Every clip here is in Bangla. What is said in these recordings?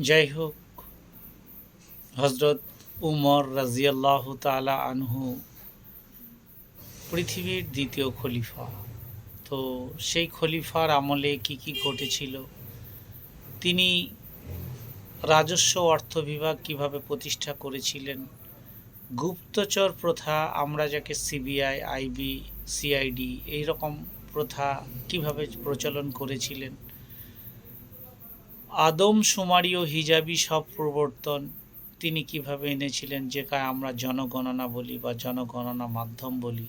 যাই হোক হজরত উমর রাজিয়াল্লাহ তালা আনহু পৃথিবীর দ্বিতীয় খলিফা। তো সেই খলিফার আমলে কি কি ঘটেছিল? তিনি রাজস্ব অর্থ বিভাগ কীভাবে প্রতিষ্ঠা করেছিলেন? গুপ্তচর প্রথা, আমরা যাকে সিবিআই, আইবি, সিআইডি এই রকম প্রথা কীভাবে প্রচলন করেছিলেন? আদম ও হিজাবি সব প্রবর্তন। তিনি কীভাবে এনেছিলেন যেটা আমরা জনগণনা বলি বা জনগণনা মাধ্যম বলি।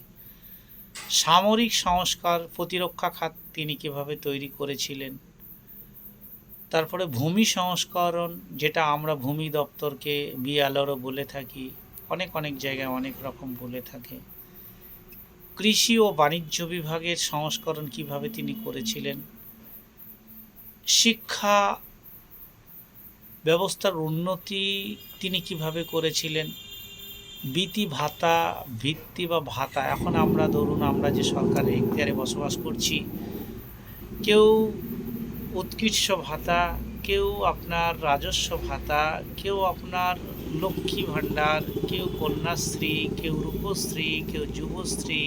সামরিক সংস্কার প্রতিরক্ষা খাত তিনি কীভাবে তৈরি করেছিলেন। তারপরে ভূমি সংস্করণ, যেটা আমরা ভূমি দপ্তরকে বিয়ালরও বলে থাকি, অনেক অনেক জায়গায় অনেক রকম বলে থাকে। কৃষি ও বাণিজ্য বিভাগের সংস্করণ কীভাবে তিনি করেছিলেন? শিক্ষা ব্যবস্থার উন্নতি তিনি কীভাবে করেছিলেন? বৃত্তি ভাতা, ভিত্তি বা ভাতা, এখন আমরা ধরুন আমরা যে সরকারের এখতিয়ারে বসবাস করছি, কেউ উৎকৃষ্ট ভাতা, কেউ আপনার রাজস্ব ভাতা, কেউ আপনার লক্ষ্মী ভাণ্ডার, কেউ কন্যাশ্রী, কেউ রূপশ্রী, কেউ যুবশ্রী,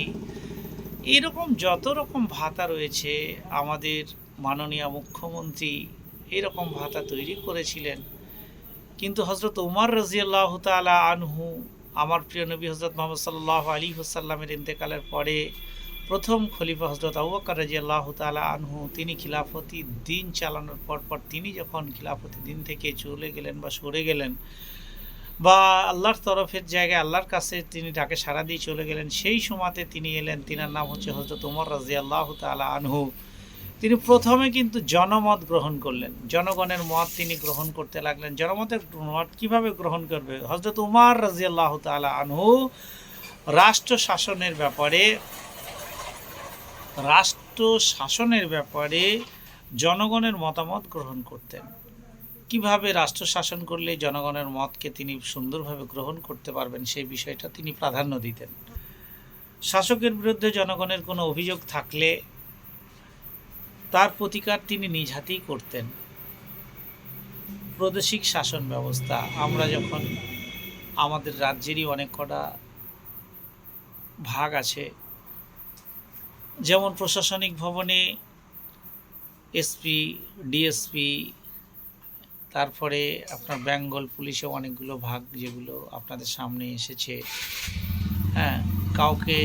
এরকম যত রকম ভাতা রয়েছে আমাদের মাননীয় মুখ্যমন্ত্রী এরকম ভাতা তৈরি করেছিলেন। কিন্তু হজরত উমার রাজিয়াল্লাহ তালা আনহু, আমার প্রিয় নবী হজরত মোহাম্মদ সাল্লাহ আলী হুসাল্লামের ইন্তেকালের পরে প্রথম খলিফা হজরত আবুবকর রাজিয়াল্লাহ তালা আনহু, তিনি খিলাফতি দিন চালানোর পর পর তিনি যখন খিলাফতি দিন থেকে চলে গেলেন বা সরে গেলেন বা আল্লাহর তরফের জায়গায় আল্লাহর কাছে তিনি ডাকে সাড়া দিয়ে চলে গেলেন, সেই সময়তে তিনি এলেন। তিনার নাম হচ্ছে হজরত উমর রাজিয়াল্লাহ তালা আনহু। তিনি প্রথমে কিন্তু জনমত গ্রহণ করলেন। জনগণের মত তিনি গ্রহণ করতে লাগলেন। জনমতের মত কীভাবে গ্রহণ করবে? হজরত উমার রাজিয়াল্লাহ তালা আনহু রাষ্ট্র শাসনের ব্যাপারে রাষ্ট্র শাসনের ব্যাপারে জনগণের মতামত গ্রহণ করতেন। কীভাবে রাষ্ট্র শাসন করলে জনগণের মতকে তিনি সুন্দরভাবে গ্রহণ করতে পারবেন সেই বিষয়টা তিনি প্রাধান্য দিতেন। শাসকের বিরুদ্ধে জনগণের কোনো অভিযোগ থাকলে তার প্রতিকার তিনি নিজ হাতেই করতেন। প্রাদেশিক শাসন ব্যবস্থা, আমরা যখন আমাদের রাজ্যেরই অনেক কটা ভাগ আছে, যেমন প্রশাসনিক ভবনে এসপি ডিএসপি তারপরে আপনার বেঙ্গল পুলিশে অনেকগুলো ভাগ যেগুলো আপনাদের সামনে এসেছে। হ্যাঁ কাউকে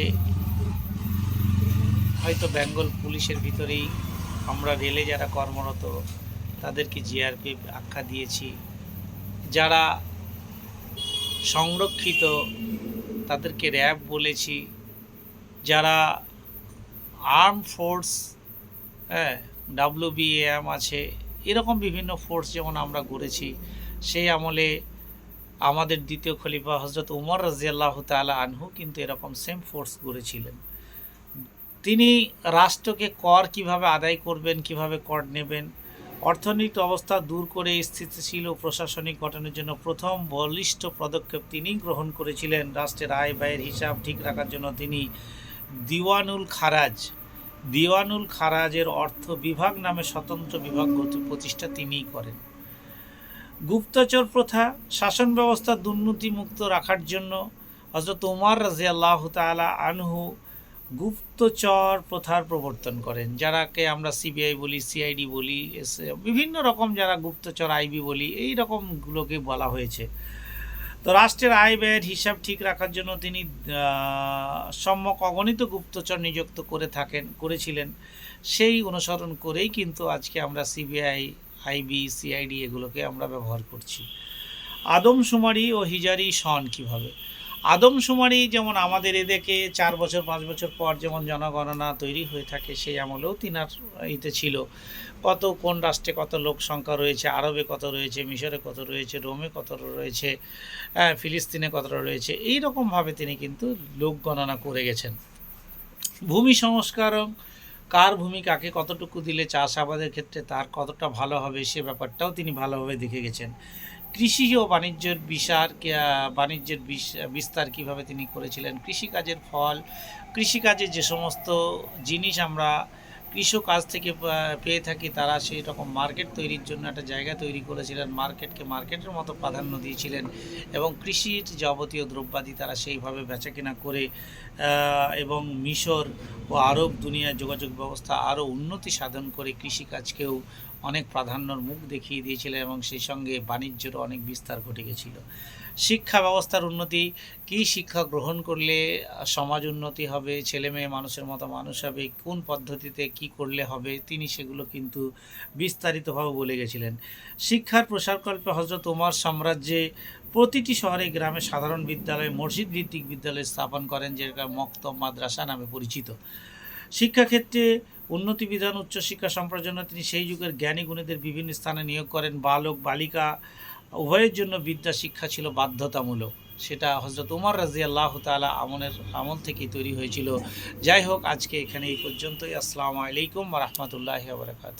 হয়তো বেঙ্গল পুলিশের ভিতরেই আমরা রেলে যারা কর্মরত, তাদেরকে জিআরপি আখ্যা দিয়েছি। যারা সংরক্ষিত, তাদেরকে র্যাব বলেছি। যারা আর্ম ফোর্স হ্যাঁ ডাব্লিউবিএম আছে, এরকম বিভিন্ন ফোর্স যেমন আমরা গড়েছি, সেই আমলে আমাদের দ্বিতীয় খলিফা হজরত উমর রাজিয়াল্লাহ তালা আনহু কিন্তু এরকম সেম ফোর্স গড়েছিলেন। তিনি রাষ্ট্রকে কর কীভাবে আদায় করবেন, কীভাবে কর নেবেন, অর্থনৈতিক অবস্থা দূর করে স্থিতিশীল ও প্রশাসনিক গঠনের জন্য প্রথম বলিষ্ঠ পদক্ষেপ তিনি গ্রহণ করেছিলেন। রাষ্ট্রের আয় ব্যয়ের হিসাব ঠিক রাখার জন্য তিনি দিওয়ানুল খারাজ, দিওয়ানুল খারাজের অর্থ বিভাগ নামে স্বতন্ত্র বিভাগ প্রতিষ্ঠা তিনিই করেন। গুপ্তচর প্রথা, শাসন ব্যবস্থা দুর্নীতিমুক্ত রাখার জন্য হজরত উমার রাজিয়াল্লাহ তালা আনহু গুপ্তচর প্রথার প্রবর্তন করেন, যারাকে আমরা সিবিআই বলি সিআইডি বলি, এস- বিভিন্ন রকম যারা গুপ্তচর আইবি বলি, এই রকমগুলোকে বলা হয়েছে। তো রাষ্ট্রের আয় ব্যয়ের হিসাব ঠিক রাখার জন্য তিনি সম্যক অগণিত গুপ্তচর নিযুক্ত করে থাকেন, করেছিলেন। সেই অনুসরণ করেই কিন্তু আজকে আমরা সিবিআই আইবি সিআইডি এগুলোকে আমরা ব্যবহার করছি। আদমশুমারি ও হিজারি সন কীভাবে? আদমশুমারি যেমন আমাদের এদেরকে চার বছর পাঁচ বছর পর যেমন জনগণনা তৈরি হয়ে থাকে সেই আমলেও তিনার ইতে ছিল। কত কোন রাষ্ট্রে কত লোক সংখ্যা রয়েছে আরবে কত রয়েছে মিশরে কত রয়েছে রোমে কত রয়েছে হ্যাঁ, ফিলিস্তিনে কতটা রয়েছে এই রকমভাবে তিনি কিন্তু লোক গণনা করে গেছেন। ভূমি সংস্কারক কার ভূমি কাকে কতটুকু দিলে চাষাবাদের ক্ষেত্রে তার কতটা ভালো হবে সে ব্যাপারটাও তিনি ভালোভাবে দেখে গেছেন। কৃষি ও বাণিজ্যের বিষার বাণিজ্যের বিস- বিস্তার কীভাবে তিনি করেছিলেন? কৃষিকাজের ফল, কৃষিকাজে যে সমস্ত জিনিস আমরা কৃষক কাজ থেকে পেয়ে থাকি তারা সেই রকম মার্কেট তৈরির জন্য একটা জায়গা তৈরি করেছিলেন, মার্কেটকে মার্কেটের মতো প্রাধান্য দিয়েছিলেন এবং কৃষির যাবতীয় দ্রব্যাদি তারা সেইভাবে বেচাকেনা করে এবং মিশর ও আরব দুনিয়ার যোগাযোগ ব্যবস্থা আরও উন্নতি সাধন করে কৃষিকাজকেও অনেক প্রাধান্যর মুখ দেখিয়ে দিয়েছিলেন এবং সেই সঙ্গে বাণিজ্যেরও অনেক বিস্তার ঘটে গেছিল। শিক্ষা ব্যবস্থার উন্নতি, কী শিক্ষা গ্রহণ করলে সমাজ উন্নতি হবে ছেলে মেয়ে মানুষের মতো মানুষ হবে, কোন পদ্ধতিতে কি করলে হবে, তিনি সেগুলো কিন্তু বিস্তারিতভাবে বলে গেছিলেন। শিক্ষার প্রসারকল্পে হজরত ওমর সাম্রাজ্যে প্রতিটি শহরে গ্রামে সাধারণ বিদ্যালয় মসজিদ ভিত্তিক বিদ্যালয় স্থাপন করেন যেটা মক্তব মাদ্রাসা নামে পরিচিত। শিক্ষাক্ষেত্রে উন্নতি বিধান, উচ্চশিক্ষা সম্প্রসারণের জন্য তিনি সেই যুগের জ্ঞানী গুণীদের বিভিন্ন স্থানে নিয়োগ করেন। বালক, বালিকা উভয়ের জন্য বিদ্যা শিক্ষা ছিল বাধ্যতামূলক। সেটা হজরত উমর রাজি আল্লাহ তালা আমনের আমল থেকে তৈরি হয়েছিল। যাই হোক, আজকে এখানে এই পর্যন্তই। আসসালামু আলাইকুম রহমতুল্লাহ বারকাত